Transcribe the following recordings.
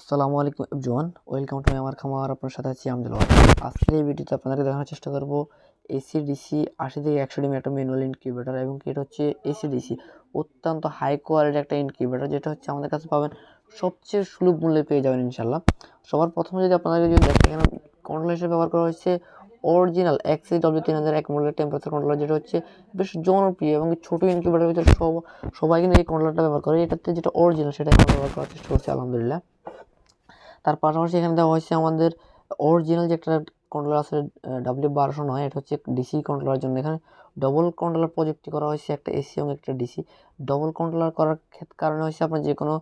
আসসালামু আলাইকুম everyone, welcome to আমার খামার, আপনার সাথে আছি আমদুল আজকের এই ভিডিওতে আপনাদেরকে দেখানোর চেষ্টা করব এসি ডিসি আশি থেকে একশো ডিমের একটা ম্যানুয়াল ইনকিউবেটার এবং এটা হচ্ছে এসি ডিসি অত্যন্ত হাই কোয়ালিটির একটা ইনকিউবেটার যেটা হচ্ছে আমাদের কাছে পাবেন সবচেয়ে সুলভ মূল্যে পেয়ে যাবেন ইনশাল্লাহ সবার প্রথমে যদি আপনাদেরকে যদি দেখেন, এখানে কন্ট্রোল হিসেবে ব্যবহার করা হয়েছে অরিজিনাল এক্সি ডব্লিউ তিন হাজার এক মডেলের টেম্পারেচার কন্ট্রোলার যেটা হচ্ছে বেশ জনপ্রিয় এবং ছোটো ইনকিউবেটারের ভিতরে সব, সবাই কিন্তু এই কন্ট্রোলারটা ব্যবহার করে। এটাতে যেটা অরিজিনাল সেটা ব্যবহার করার চেষ্টা করছি, আলহামদুলিল্লাহ। তার পাশাপাশি এখানে দেওয়া হয়েছে আমাদের অরিজিনাল যে একটা কন্ট্রোলার আছে ডাব্লিউ বারোশো নয়, এটা হচ্ছে ডিসি কন্ট্রোলার জন্য। এখানে ডবল কন্ট্রোলার প্রযুক্তি করা হয়েছে, একটা এসি এবং একটা ডিসি ডবল কন্ট্রোলার করার কারণে হচ্ছে আপনার যে কোনো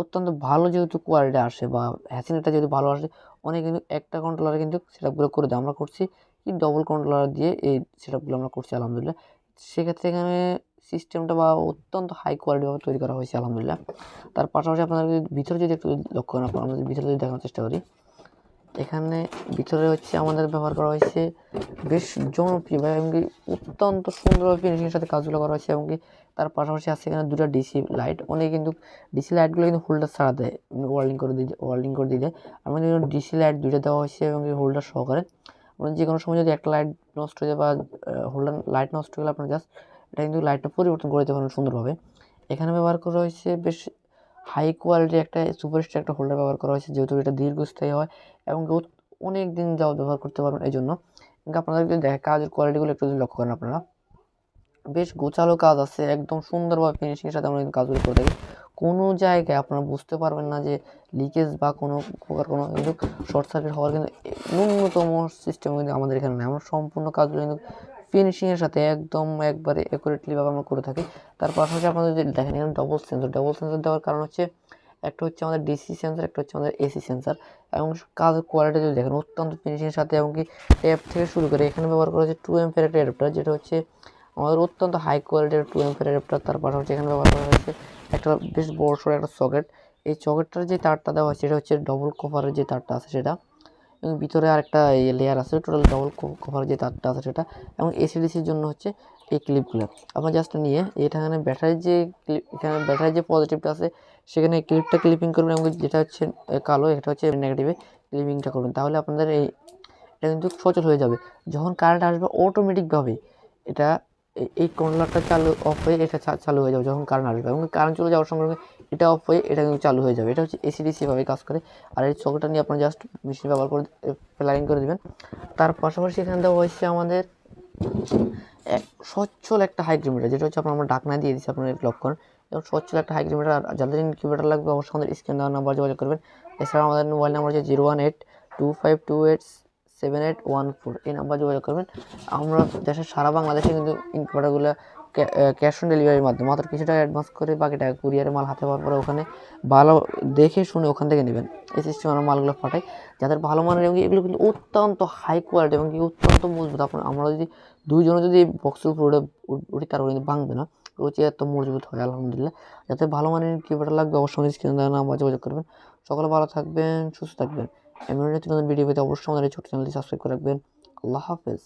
অত্যন্ত ভালো যেহেতু কোয়ালিটি আসে বা হ্যাসিনেটা যেহেতু ভালো আসে, অনেক কিন্তু একটা কন্ট্রোলারে কিন্তু সেটআপগুলো করে দেয়। আমরা করছি কি ডবল কন্ট্রোলার দিয়ে এই সেটআপগুলো আমরা করছি, আলহামদুলিল্লাহ। সেক্ষেত্রে এখানে সিস্টেমটা বা অত্যন্ত হাই কোয়ালিটিভাবে তৈরি করা হয়েছে, আলহামদুলিল্লাহ। তার পাশাপাশি আপনাদের ভিতরে যদি একটু লক্ষ্য করেন আপনার আমাদের ভিতরে যদি দেখানোর চেষ্টা করি, এখানে ভিতরে হচ্ছে আমাদের ব্যবহার করা হয়েছে বেশ জনপ্রিয় বা এবং কি অত্যন্ত সুন্দরভাবে ফিনিশিংয়ের সাথে কাজগুলো করা হয়েছে এবং কি তার পাশাপাশি আছে এখানে দুটো ডিসি লাইট অনেকে কিন্তু ডিসি লাইটগুলো কিন্তু হোল্ডার ছাড়া দেয় ওয়ার্ল্ডিং করে দিয়ে ওয়ার্ল্ডিং করে দিয়ে দেয় আমাদের ডিসি লাইট দুটো দেওয়া হয়েছে এবং হোল্ডার সহকারে। আপনার যে কোনো সময় যদি একটা লাইট নষ্ট হয়ে যায় বা হোল্ডার লাইট নষ্ট হয়ে গেলে আপনার জাস্ট এটা কিন্তু লাইটটা পরিবর্তন করে দিতে পারেন সুন্দরভাবে। এখানে ব্যবহার করা হয়েছে বেশ হাই কোয়ালিটির একটা সুপারস্টার একটা হোল্ডার ব্যবহার করা হয়েছে, যেহেতু এটা দীর্ঘস্থায়ী হয় এবং অনেক দিন যাও ব্যবহার করতে পারবেন এই জন্য। আপনাদের যদি দেখে, কাজের কোয়ালিটিগুলো একটু যদি লক্ষ্য করেন আপনারা। বেশ গোছালো কাজ আছে, একদম সুন্দরভাবে ফিনিশিংয়ের সাথে আমরা কাজগুলো করে থাকি। কোনো জায়গায় আপনারা বুঝতে পারবেন না যে লিকেজ বা কোনো প্রকার কোনো কিন্তু শর্ট সার্কিট হওয়ার কিন্তু ন্যূনতম সিস্টেম কিন্তু আমাদের এখানে নেই। আমরা সম্পূর্ণ কাজগুলো কিন্তু ফিনিশিংয়ের সাথে একদম একবারে অ্যাকুরেটলিভাবে আমরা করে থাকি। তার পাশাপাশি আপনারা যদি দেখেন, এখানে ডবল সেন্সর ডবল সেন্সর দেওয়ার কারণ হচ্ছে, একটা হচ্ছে আমাদের ডিসি সেন্সার একটা হচ্ছে আমাদের এসি সেন্সার এবং কাজের কোয়ালিটি যদি দেখেন, অত্যন্ত ফিনিশিংয়ের সাথে এমনকি ট্যাপ থেকে শুরু করে এখানে ব্যবহার করা হচ্ছে টু এমপের একটা অ্যাডাপ্টার যেটা হচ্ছে আমাদের অত্যন্ত হাই কোয়ালিটির টু এমপের অ্যাডাপ্টার তার পাশাপাশি এখানে ব্যবহার করা হয়েছে একটা বেশ বড় সড়ো একটা সকেট এই সকেটটার যে তারটা দেওয়া হয় সেটা হচ্ছে ডবল কভারের যে তারটা আছে সেটা। এবং ভিতরে আর আরেকটা লেয়ার আছে টোটাল ডবল কভারের যে তারটা আছে সেটা এবং এসিডিসির জন্য হচ্ছে এই ক্লিপগুলো আপনার জাস্ট নিয়ে এখানে ব্যাটারির যে ক্লিপ এখানে ব্যাটারির যে পজিটিভটা আছে, সেখানে ক্লিপটা ক্লিপিং করবেন এবং যেটা হচ্ছে কালো, এটা হচ্ছে নেগেটিভে ক্লিপিংটা করবেন। তাহলে আপনাদের এই, এটা কিন্তু সচল হয়ে যাবে। যখন কারেন্ট আসবে অটোমেটিকভাবে এটা এই কন্ট্রোলারটা চালু অফ হয়ে এটা চালু হয়ে যাবে যখন কারেন্ট আসবে। এবং কারেন্ট চলে যাওয়ার সঙ্গে সঙ্গে এটা অফ হয়ে এটা কিন্তু চালু হয়ে যাবে। এটা হচ্ছে এসিডিসিভাবে কাজ করে। আর এই চকটা নিয়ে আপনার জাস্ট মেশিন ব্যবহার করে প্লাগিং করে দেবেন। তার পাশাপাশি এখানে দেওয়া হয়েছে আমাদের এক সচ্ছল একটা হাইগ্রিমিটার যেটা হচ্ছে আপনার আমরা ডাকনা দিয়ে দিচ্ছি, আপনার লক করেন। এবং সচ্ছল একটা হাইগ্রিমিটার আর যাদের ইনকিউবেটার লাগবে অবশ্যই আমাদের স্ক্রিন দেওয়ার নাম্বার যোগাযোগ করবেন। এছাড়া আমাদের মোবাইল নাম্বার হচ্ছে zero one eight two five two eight seven eight one four এই নাম্বার যোগাযোগ করবেন। আমরা দেশের সারা বাংলাদেশে কিন্তু ইনকিউবেটারগুলো ক্যাশ অন ডেলিভারির মাধ্যমে। মাত্র কিছু টাকা অ্যাডভান্স করে বাকি টাকা কুরিয়ারে মাল হাতে পাওয়ার পরে ওখানে ভালো দেখে শুনে ওখান থেকে নেবেন। এই সিস্টেমে আমরা মালগুলো পাঠাই। যাদের ভালো মানের এবং এগুলো কিন্তু অত্যন্ত হাই কোয়ালিটি এবং কি অত্যন্ত মজবুত। আপনার আমরা যদি দুইজনে যদি বক্সের উপর উঠে উঠি তারপরে কিন্তু ভাঙবে না, রুচি এত মজবুত হয়, আলহামদুলিল্লাহ। যাতে ভালো মানের কিবোর্ড লাগবে, অবশ্যই স্ক্রিনে দেওয়া নাম্বার যোগাযোগ করবেন। সকলে ভালো থাকবেন, সুস্থ থাকবেন। এমন নতুন ভিডিও পেতে অবশ্যই আমাদের ছোটো চ্যানেলটি সাবস্ক্রাইব করে রাখবেন। আল্লাহ হাফেজ।